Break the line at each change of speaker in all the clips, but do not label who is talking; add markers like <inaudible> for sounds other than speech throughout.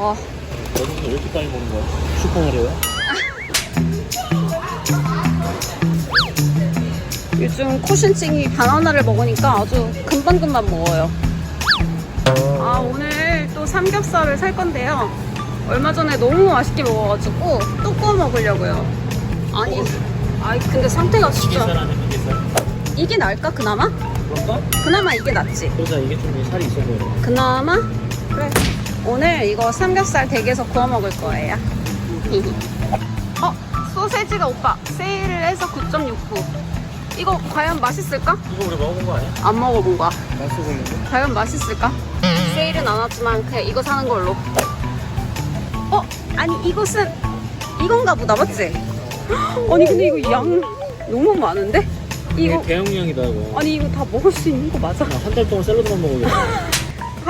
와,
너는 왜 이렇게 빨리 먹는 거야? 슈퍼마리오야?
요즘 코신찡이 바나나를 먹으니까 아주 금방금방 먹어요. 아, 오늘 또 삼겹살을 살 건데요. 얼마 전에 너무 맛있게 먹어가지고 또 구워 먹으려고요. 아니, 아니 근데 상태가 진짜?
이게
나을까 그나마?
그럴까?
그나마 이게 낫지.
그러자 이게 좀 살이 있어 보여
그나마. 오늘 이거 삼겹살 댁에서 구워 먹을 거예요. <laughs> 어, 소세지가 오빠 세일을 해서 9.69. 이거 과연 맛있을까?
이거 우리 먹어본 거 아니야?
안 먹어본 거야.
맛있어 보이는데?
과연 맛있을까? 세일은 안 왔지만 그냥 이거 사는 걸로. 어, 아니 이것은 이건가 보다 맞지? <gasps> 아니 근데 이거 양 너무 많은데? 이거
이게 대용량이다 이거
아니 이거 다 먹을 수 있는 거 맞아?
한 달 동안 샐러드만 먹어야겠다 <laughs>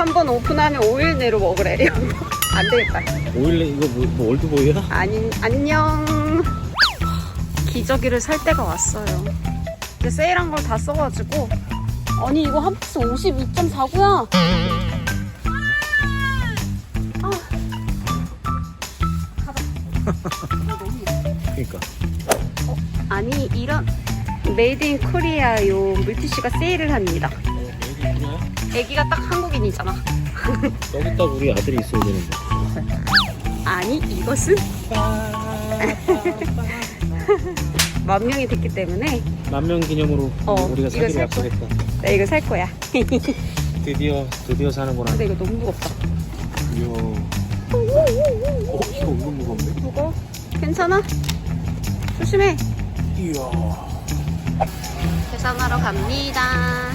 한 번 오픈하면 5일 내로 먹으래. <laughs> 안 되겠다.
오일레 이거 뭐, 뭐 올드보이야?
아니, 안녕. 기저귀를 살 때가 왔어요. 근데 세일한 걸 다 써가지고. 아니, 이거 한 박스 52.4구야. 아.
그니까
아니, 이런 메이드 인 코리아 요 물티슈가 세일을 합니다. 애기가 딱 한국인이잖아.
여기 딱 우리 아들이 있어야 되는데
아니, 이것은 <laughs> 만 명이 됐기 때문에
만명 기념으로
어,
우리가
이거
사기를
살 거.
약속했다
나 이거 살 거야. <laughs>
드디어 드디어 사는구나
근데 이거 너무 무겁다.
이야 어? 이거 은근 무겁네
무거워? 괜찮아? 조심해.
이야
계산하러 갑니다.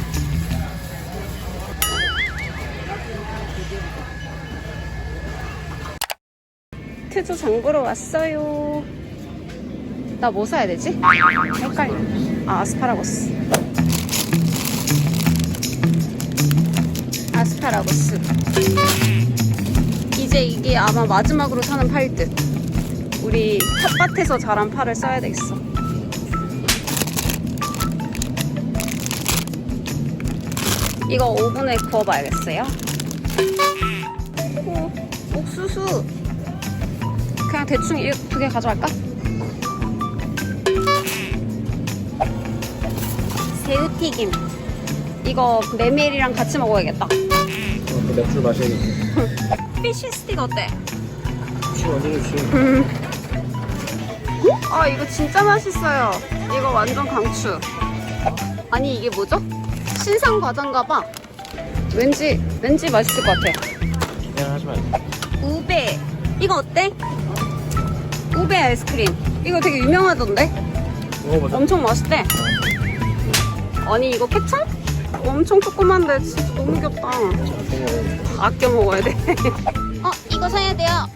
트조 장보러 왔어요. 나 뭐 사야 되지? 헷갈려. 아, 아스파라거스. 아스파라거스. 이제 이게 아마 마지막으로 사는 파일 듯. 우리 텃밭에서 자란 파를 써야 되겠어. 이거 오븐에 구워봐야겠어요. 오, 옥수수. 그냥 대충 두 개 가져갈까? 새우튀김. 이거 메밀이랑 같이 먹어야겠다.
어, 그 맥주 마셔야겠네 <laughs>
피쉬 스틱 어때?
치 완전 좋지
아 이거 진짜 맛있어요. 이거 완전 강추. 아니 이게 뭐죠? 신상 과자인가봐. 왠지 왠지 맛있을 것 같아.
그냥 하지 말고
우베 이거 어때? 우베 아이스크림. 이거 되게 유명하던데?
먹어보자.
엄청 맛있대. 아니 이거 케찹? 엄청 조그만데 진짜 너무 귀엽다. 아껴 먹어야 돼. 어, 이거 사야 돼요.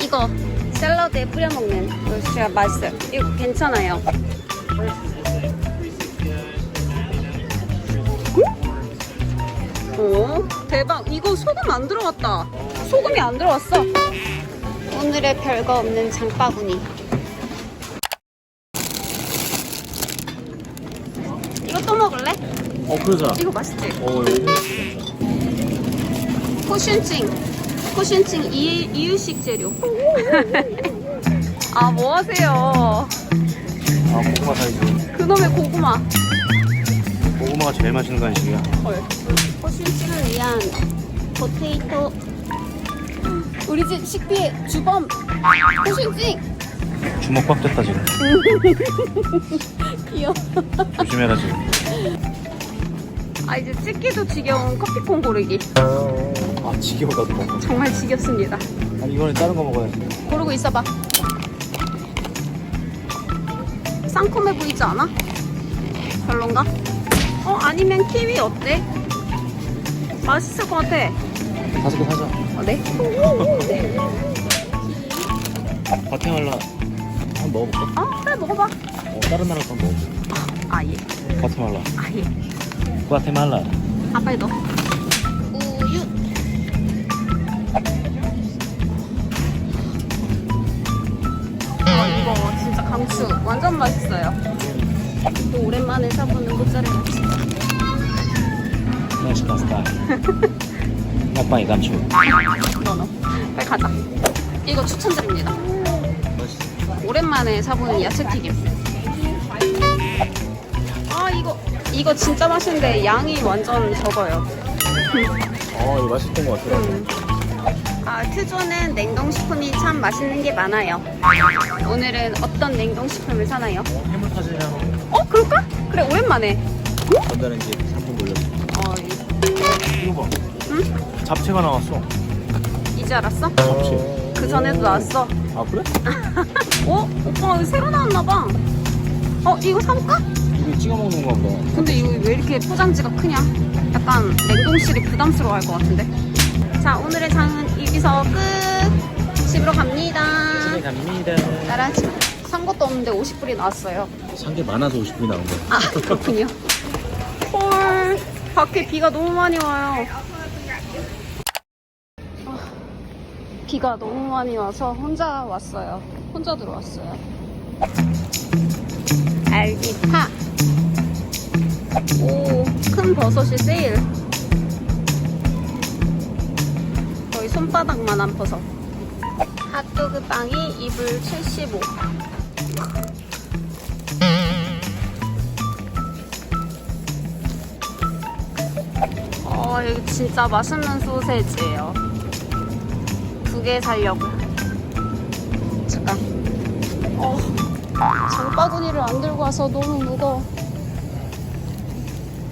이거. 샐러드에 뿌려 먹는 이거 진짜 맛있어요. 이거 괜찮아요. 오 대박. 이거 소금 안 들어갔다. 소금이 안 들어갔어 오늘의 별거 없는 장바구니. 이거 또 먹을래?
어 그러자.
이거 맛있지?
어 여기
코슌찡 코슌찡 이, 이유식 재료. <laughs> 아 뭐 하세요?
아 고구마 사이즈.
그놈의 고구마.
고구마가 제일 맛있는 간식이야.
헐. 코슌찡을 위한 포테이토 우리 집 식비의 주범 코슌찡
주먹밥 됐다 지금. <laughs>
귀여워.
조심해라 지금.
아 이제 찍기도 지겨운 커피콘 고르기.
아 지겨워 나도 먹어
정말 지겹습니다.
아니 이거는 다른 거 먹어야지
고르고 있어봐. 상콤해 보이지 않아? 별론가? 어 아니면 키위 어때? 맛있을 것 같아.
다섯 개 사자.
어, 네?
과테말라 한번 먹어볼까?
어 그래 먹어봐.
어 다른 나라 거 한번 먹어볼까?
아 예.
과테말라.
아 예.
과테말라.
아 빨리 넣어 우유. 아 이거 진짜 강추. 완전 맛있어요. 또 오랜만에 사보는 모짜렐라 치즈
스타일 <laughs> 약방이 감추.
너너 빨리 가자 이거 추천드립니다. 오랜만에 사보는 야채튀김 아 이거 이거 진짜 맛있는데 양이 완전 적어요
어, 이거 맛있던 것 같더라.
음. 아 트조는 냉동식품이 참 맛있는 게 많아요 오늘은 어떤 냉동식품을 사나요?
해물파전이랑
어 그럴까? 그래 오랜만에
전자레인지 3분 돌렸어.
어 이-
이거 봐.
응?
잡채가 나왔어.
이제 알았어?
잡채.
그 전에도 나왔어
아, 그래? <laughs>
어? 오빠 이거 새로 나왔나 봐 어 이거 사볼까?
이거 찍어 먹는 건가.
근데 이거 왜 이렇게 포장지가 크냐? 약간 냉동실이 부담스러워 할 것 같은데. 자, 오늘의 장은 여기서 끝! 집으로 갑니다.
집에 갑니다.
따라지. 산 것도 없는데 50불이 나왔어요.
산 게 많아서 50분이 나온 거야.
아, 그렇군요. 헐, 밖에 비가 너무 많이 와요. 아, 비가 너무 많이 와서 혼자 왔어요. 혼자 들어왔어요. 알기파. 오, 큰 버섯이 세일. 거의 손바닥만한 버섯. 핫도그 빵이 2불 75. 어, 이거 진짜 맛있는 소세지예요. 두 개 살려고. 잠깐. 어, 장바구니를 안 들고 와서 너무 무거워.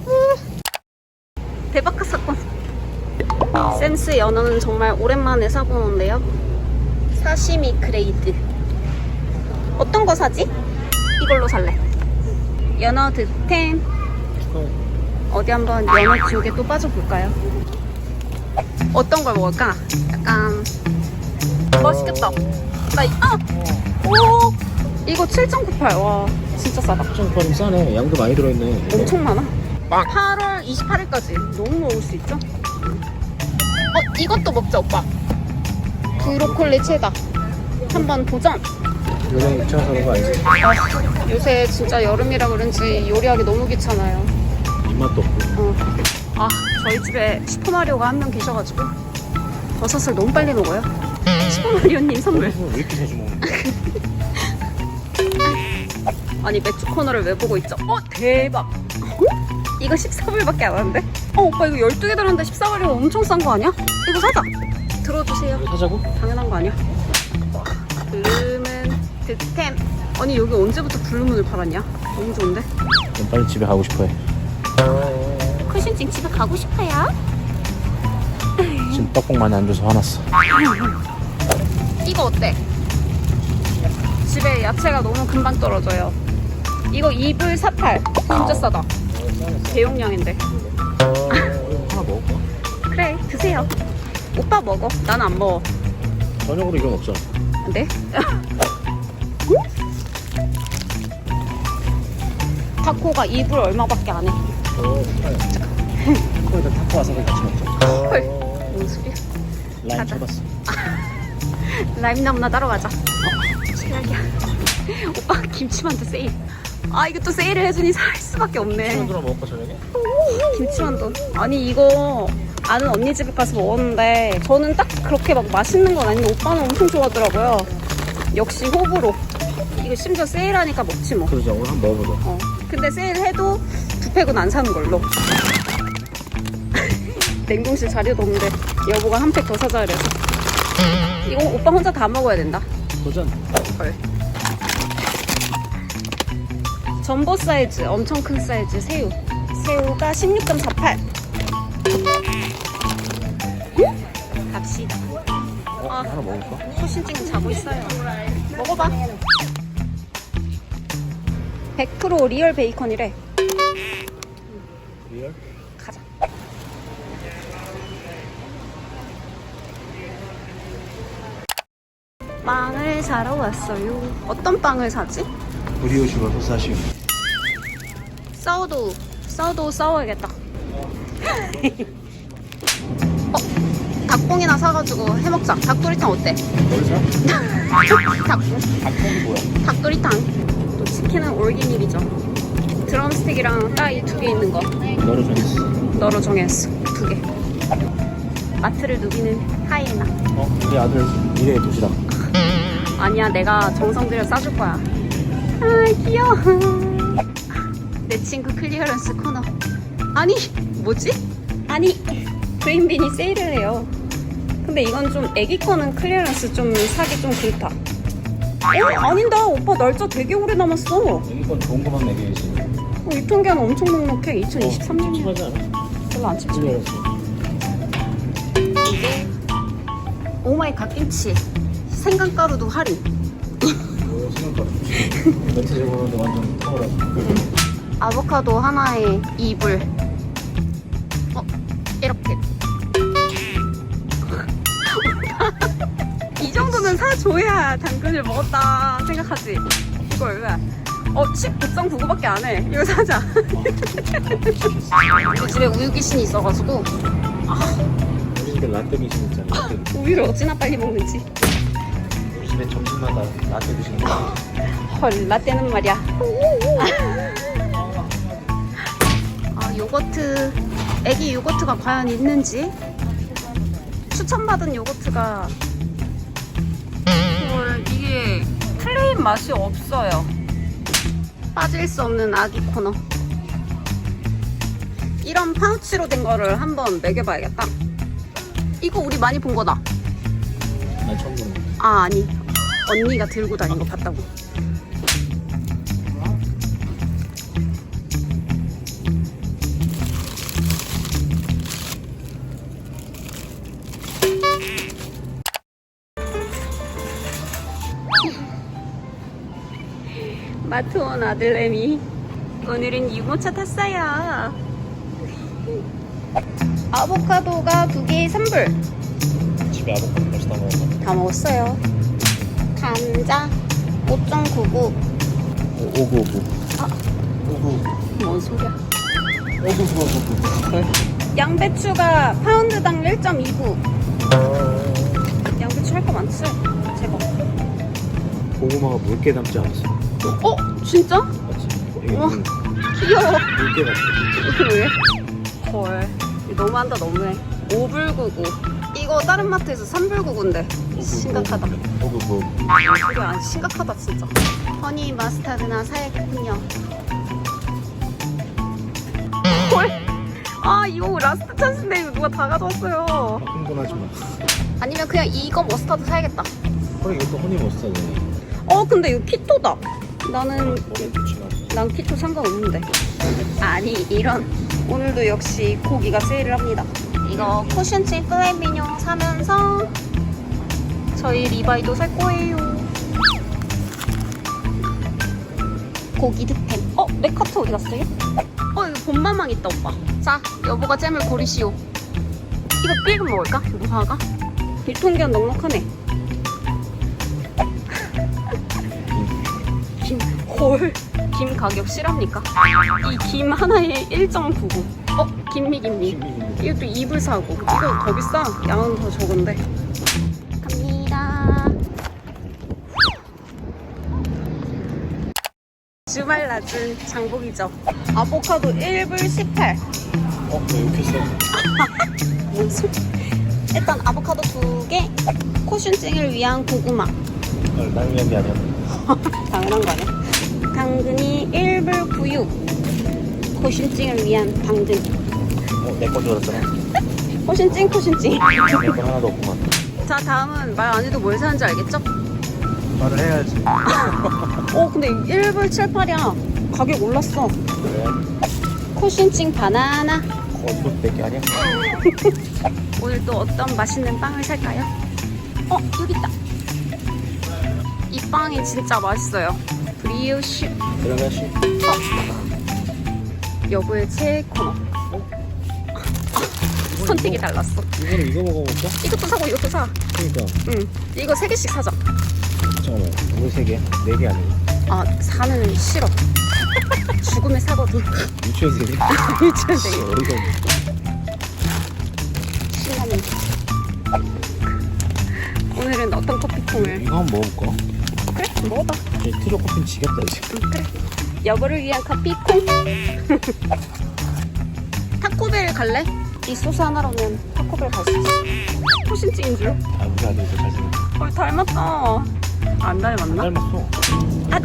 으. 대박 사건. 센스 연어는 정말 오랜만에 사보는데요. 사시미 그레이드. 어떤 거 사지? 이걸로 살래. 연어 득템. 어디 한번 연어 지옥에 또 빠져볼까요? 어떤 걸 먹을까? 약간 맛있겠다. 나 이, 아! 오! 이거 7.98. 와, 진짜 싸다.
좀 싸네. 양도 많이 들어있네.
엄청 많아. 8월 28일까지 너무 먹을 수 있죠? 어, 이것도 먹자, 오빠. 브로콜리 체다. 한번 도전.
요즘 귀찮아서 그런 거 아니지?
아, 요새 진짜 여름이라 그런지 요리하기 너무 귀찮아요.
입맛도 없고.
어. 아, 저희 집에 슈퍼마리오가 한 명 계셔가지고 버섯을 너무 빨리 먹어요. 슈퍼마리오님 선물.
왜 이렇게 자주 먹는? <laughs>
아니, 맥주 코너를 왜 보고 있죠? 어, 대박. 이거 14불밖에 안 하는데? 어, 오빠 이거 12개 들었는데 14불이면 엄청 싼 거 아니야? 이거 사자. 들어주세요.
사자고?
당연한 거 아니야? 블루문 득템. 아니, 여기 언제부터 블루문을 팔았냐? 너무 좋은데?
좀 빨리 집에 가고 싶어 해.
쿠신찡 집에 가고 싶어요?
지금 떡국 많이 안 줘서 화났어.
이거 어때? 집에 야채가 너무 금방 떨어져요. 이거 2불 48. 진짜 싸다. 대용량인데.
하나 먹을까?
그래, 드세요. 오빠 먹어. 난안 먹어.
저녁으로 이거 먹자.
네? 타코가 2불 얼마밖에 안 해.
어, 거기다 타코 와사비 같이 먹자.
헐. 뭔 소리야?
라임
가자.
쳐봤어.
라임 나무나 따러 가자. 최악이야. 오빠 김치만두 세일. 아 이거 또 세일을 해주니 살 수밖에 없네.
들어 먹을까 저녁에?
김치만두. 아니 이거 아는 언니 집에 가서 먹었는데 저는 딱 그렇게 막 맛있는 건 아닌데 오빠는 엄청 좋아하더라고요. 역시 호불호. 이거 심지어 세일하니까 먹지 뭐.
그러자 오늘 한번 먹어보자.
어. 근데 세일해도 두 팩은 안 사는 걸로. <laughs> 냉동실 자리도 없는데 여보가 한 팩 더 사자 그래서. 이거 오빠 혼자 다 먹어야 된다.
도전.
헐. 전보 사이즈, 엄청 큰 사이즈 새우. 새우가 16.48. 갑시다.
어,
아.
하나 먹을까?
소신증 자고 있어요. 먹어봐. 100% 리얼 베이컨이래.
리얼?
가자. 빵을 사러 왔어요. 어떤 빵을 사지?
브리오슈가 소사시오.
싸워도 싸워도 싸워야겠다. <laughs> 어, 닭봉이나 사가지고 해먹자. 닭도리탕 어때?
뭘 사?
닭봉.
닭고기 뭐야?
닭도리탕. 또 치킨은 올기닙이죠. 드럼스틱이랑 따이 두 개 있는 거
너로 정했어.
너로 정했어. 두 개. 마트를 누비는 하이에나.
어? 우리 아들 미래의 도시락.
아니야, 내가 정성 들여 싸줄 거야. 아, 귀여워. 내 친구 클리어런스 코너. 아니, 뭐지? 아니, 브레인빈이 세일을 해요. 근데 이건 좀 애기 거는 클리어런스 좀 사기 좀 그렇다. 어? 아닌다. 오빠 날짜 되게 오래 남았어. 어,
여기 건 좋은 것만 내겨야지.
유통기한 엄청 넉넉해. 2023년이야.
심하지 않아?
별로 안 찝찝해.
그래야지.
이게 오마이 갓 김치. 생강가루도 할인.
완전 털어라.
아보카도 하나에 2불. 어, 이렇게. <laughs> 이 정도는 사줘야 당근을 먹었다 생각하지. 이걸 왜? 어, 19.99밖에 안 해. 이거 사자. 우리 <laughs> 집에 우유 귀신이 있어가지고
우리 집에 라떼 귀신 있잖아. 라떼 귀신.
우유를 어찌나 빨리 먹는지.
우리 집에 점심마다 라떼 귀신 있잖아. <laughs>
헐, 라떼는 말이야. <laughs> 아, 요거트, 애기 요거트가 과연 있는지? 추천받은 요거트가 헐, 이게 플레인 맛이 없어요. 빠질 수 없는 아기 코너. 이런 파우치로 된 거를 한번 먹여봐야겠다. 이거 우리 많이 본 거다.
난 처음 보는 거.
아, 아니. 언니가 들고 다닌 거 봤다고. 마트 온 아들내미 오늘은 유모차 탔어요 아보카도가 두 개에 3불
집에 아보카도 벌써 다 먹었어.
다 먹었어요. 감자 5.99.
오구 오구.
아.
오구.
뭔 소리야?
오구 오구 오구.
양배추가 파운드당 1.29. 양배추 할 거 많지? 제법.
고구마가 물게 담지 않았어.
어? 진짜?
맞지? 물-
귀여워.
물게 담지.
이게 왜? 헐. 너무한다, 너무해. 5불 99. 이거 다른 마트에서 3불 99인데. 심각하다.
오구 오구.
이거 안 심각하다, 진짜. 허니 마스타드나 사야겠군요. 헐. 아, 이거 라스트 찬스인데 이거 누가 다 가져왔어요.
흥분하지 마.
아니면 그냥 이거 머스타드 사야겠다.
그래 이것도 허니 머스타드네.
어, 근데 이거 키토다. 나는. 난 키토 상관없는데. 아니, 이런. 오늘도 역시 고기가 세일을 합니다. 이거 쿠션치 플레미뇽 사면서 저희 리바이도 살 거예요. 고기 득템. 어, 메카트 어디 갔어요? 어, 이거 본마망 있다, 오빠. 자, 여보가 잼을 고르시오. 이거 삐금 먹을까? 무화과? 유통기한 넉넉하네. 헐. 김 가격 실합니까? 이 김 하나에 1.99. 어, 김미 김미. 이것도 2불 사고. 이거 더 비싸. 양은 더 적은데. 갑니다. 주말 낮은 장복이죠. 아보카도 1불 18.
어? 왜 이렇게 세? <laughs>
뭔 소리? 일단 아보카도 두 개, 코슌증을 위한 고구마.
어, 날 위한 게 아니야.
당연한 거 아니야? 당근이 1불 96. 코슌증을 위한 당근.
어, 내거 줄 알았잖아. <laughs>
코슌증, 코슌증.
내건 하나도 없구만.
자, 다음은 말 안 해도 뭘 사는지 알겠죠?
말을 해야지. <laughs>
어, 근데 1불 78이야. 가격 올랐어.
그래.
코슌증 바나나.
어, 이거 내게 아니야? <laughs>
오늘 또 어떤 맛있는 빵을 살까요? 어, 여기 있다. 이 빵이 진짜 맛있어요. 브리오슈.
들어가시.
여보의 최애 코너. 선택이 달랐어.
이거는 이거 먹어볼까?
이것도 사고 이것도 사.
그니까.
응. 이거 세 개씩 사자.
잠깐만. 우리 세 개? 네 개 아니고.
아, 사는 싫어. <laughs> 죽음의 사거든.
유치원생이?
유치원생이.
없네.
신나는. 오늘은 어떤 커피통을?
이거 한번 먹어볼까?
그래, 먹어봐.
이 트로 커피는 지겹다, 이제.
응, 그래. 여보를 위한 커피 콩. <laughs> 타코벨 갈래? 이 소스 하나로는 타코 슈퍼코벨 갈 수 있어. 호신증인 줄.
아 우리 아들이 더 잘생겼어
어, 닮았다. 안 닮았나?
닮았어
아,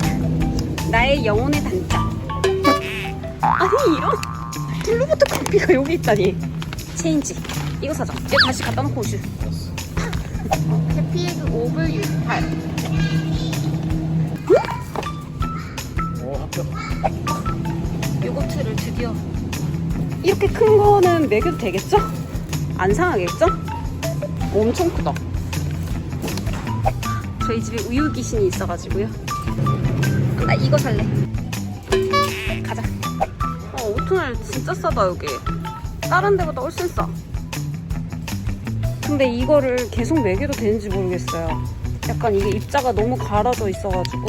나의 영혼의 단짝. 아니 이런 블루버터 커피가 여기 있다니. 체인지. 이거 사자. 이거 다시 갖다 놓고 오슈. 해피에그 오블 68. 이렇게 큰 거는 먹여도 되겠죠? 안 상하겠죠? 엄청 크다. 저희 집에 우유 귀신이 있어가지고요. 나 이거 살래. 가자. 어, 오토날 진짜 싸다 여기. 다른 데보다 훨씬 싸. 근데 이거를 계속 먹여도 되는지 모르겠어요. 약간 이게 입자가 너무 갈아져 있어가지고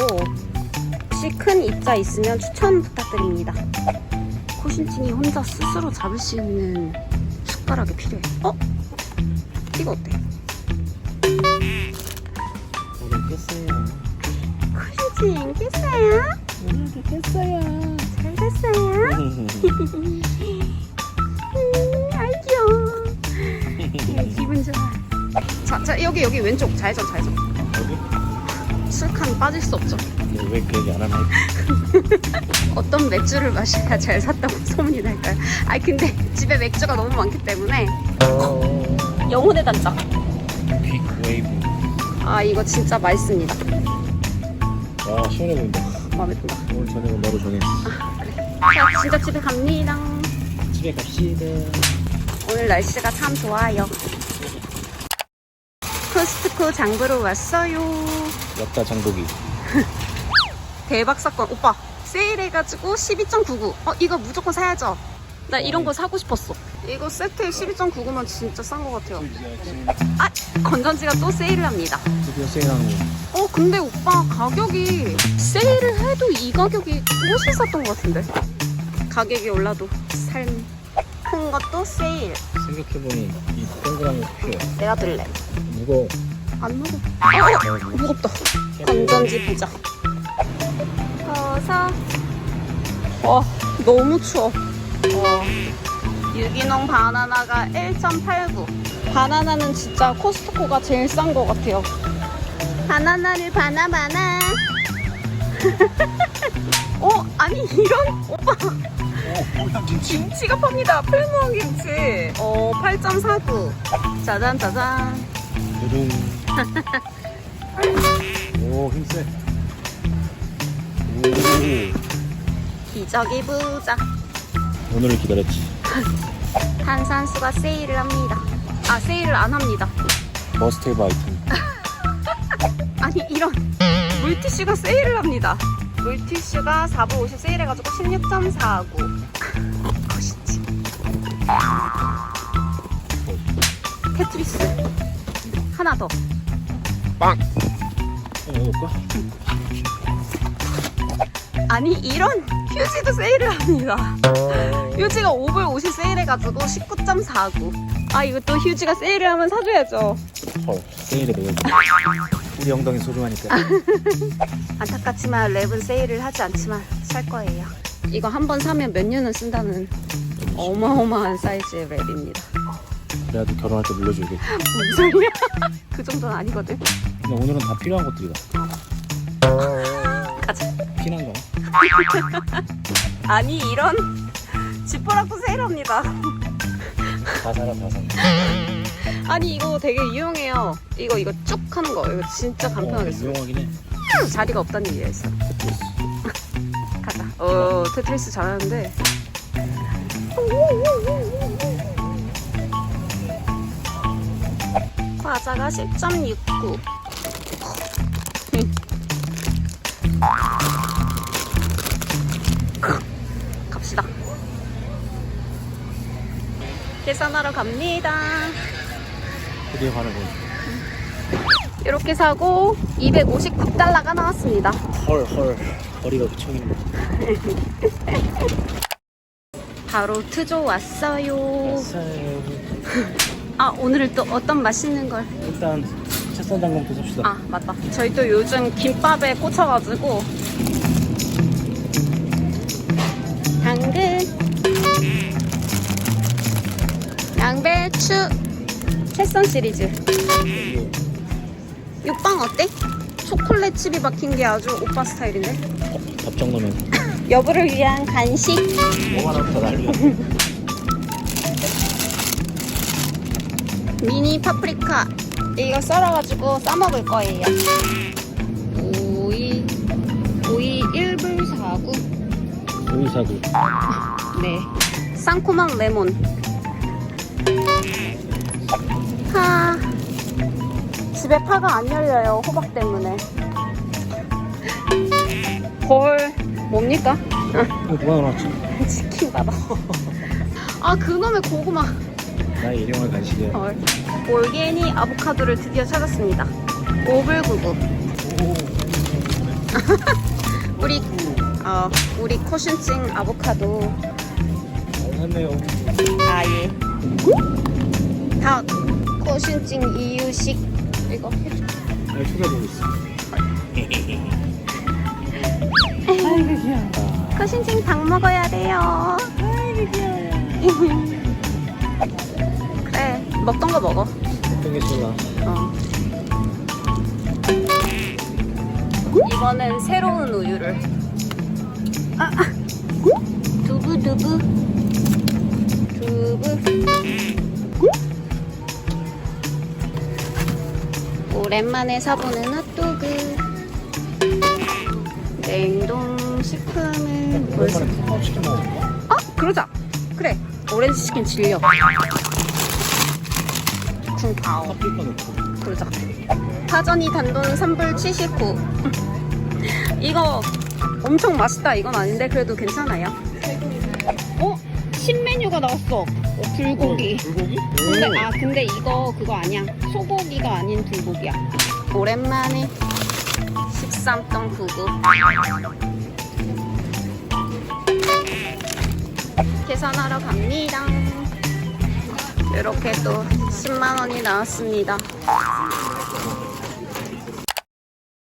혹시 큰 입자 있으면 추천 부탁드립니다. 코신팅이 혼자 스스로 잡을 수 있는 숟가락이 필요해. 어? 이거 어때?
우리 깼어요
코신팅 깼어요?
우리 깼어요
잘 됐어요? 음, 아이 귀여워. 음, 기분 좋아. 자, 자 여기 여기 왼쪽 좌회전 좌회전. 술칸 빠질 수 없죠.
왜 그 얘기 안 하나 <laughs>
어떤 맥주를 마셔야 잘 샀다고 <laughs> 소문이 날까요? 아 근데 집에 맥주가 너무 많기 때문에 영혼의 단짝.
빅 웨이브
아 이거 진짜 맛있습니다.
와 시원해 보인다
마음에 든다.
오늘 저녁은 너로 정했어
자, 진짜 집에 갑니다.
집에 갑시다
오늘 날씨가 참 좋아요. 코스트코 장보러 왔어요.
엽다 장보기
대박 사건. 오빠, 세일해가지고 12.99. 어, 이거 무조건 사야죠. 나 이런 거 사고 싶었어. 이거 세트에 12.99면 진짜 싼것 같아요. 아, 건전지가 또 세일을 합니다.
드디어 세일하는 거
어, 근데 오빠 가격이 세일을 해도 이 가격이 훨씬 쌌던 것 같은데. 가격이 올라도 삶. 큰 것도 세일.
생각해보니 이 동그란 거 필요해
내가 들래.
무거워
안 무거워. 아, 무겁다. 건전지 보자. 서서. 와, 너무 추워. 와. 유기농 바나나가 1.89. 바나나는 진짜 코스트코가 제일 싼 것 같아요. 바나나를 바나바나. <laughs> 어, 아니, 이런, 오빠. 김치가 팝니다. 풀무원 김치. 어, 8.49. 짜잔, 짜잔. <laughs>
오 힘세
기저귀 부자.
오 오늘을 기다렸지
탄산수가 세일을 합니다. 아, 세일을 안 합니다.
머스테이브 아이템 <laughs>
아니, 이런. 물티슈가 세일을 합니다. 물티슈가 4부 50 세일해가지고 16.49. 멋있지. <laughs> 테트리스. 하나 더.
빵 먹어볼까?
아니, 이런 휴지도 세일을 합니다. 휴지가 5불 50 세일해가지고 19.49. 아, 이거 또 휴지가 세일을 하면 사줘야죠.
헐 세일에 넣어야지 우리 엉덩이 소중하니까 <laughs>
안타깝지만 랩은 세일을 하지 않지만 살 거예요. 이거 한 번 사면 몇 년은 쓴다는 어마어마한 사이즈의 랩입니다.
그래도 결혼할 때 물려주게
무슨 소리야? <laughs> 그 정도는 아니거든.
근데 오늘은 다 필요한 것들이다 <laughs>
가자.
피난 거 <laughs>
아니 이런 지퍼라고 세일합니다.
다 사라 다 사.
아니 이거 되게 유용해요. 이거 이거 쭉 하는 거 이거 진짜
어,
써.
유용하긴 해.
자리가 없다는 얘기가 있어.
테트리스.
가자. 어 테트리스 잘하는데. 과자가 10.69. 계산하러 갑니다.
드디어 가는 거.
이렇게 사고 259달러가 나왔습니다.
헐, 헐. 허리가 부청이네. <laughs>
바로 트조 왔어요.
왔어요. <laughs>
아 오늘은 또 어떤 맛있는 걸?
일단 채썬 당근부터 삽시다.
아 맞다. 저희 또 요즘 김밥에 꽂혀가지고 추, 패션 시리즈. 육빵 어때? 초콜릿 칩이 박힌 게 아주 오빠 스타일인데?
답정 넣으면 <laughs>
여부를 위한 간식.
뭐가 나부터 날려. <laughs>
미니 파프리카. 이거 썰어가지고 싸먹을 거예요. 오이, 오이 1불 4구.
의사구.
네. 쌍코망 레몬. 파. 집에 파가 안 열려요. 호박 때문에. 헐. 뭡니까?
이거 누가 넣어놨지? <laughs>
치킨 받아. <laughs> 아, 그놈의 고구마.
나의 일용할 간식이야.
헐. 올게니 아보카도를 드디어 찾았습니다. 5불 99. <laughs> 우리, 어, 우리 코슌찡 아보카도.
알겠네요.
아, 예. 닭, 코슌찡 이유식. 이거 해줘.
날 속여보고 있어.
코슌찡 닭 먹어야 돼요. 그래, 먹던 거 먹어.
어떤 게 좋나?
어. 이번엔 새로운 우유를. 아, 아. 두부 두부. 두부. 오랜만에 사보는 핫도그. 냉동 식품을
치킨 먹을까?
어? 그러자. 그래. 오렌지 치킨 질려. 쿵파오. 그러자. 파전이 단돈 3불 79. <laughs> 이거 엄청 맛있다. 이건 아닌데 그래도 괜찮아요. 어? 신메뉴가 나왔어. 어, 불고기.
불고기?
근데 아 근데 이거 그거 아니야. 소고기가 아닌 불고기야. 오랜만에 13.99. 계산하러 갑니다. 이렇게 또 10만 원이 나왔습니다.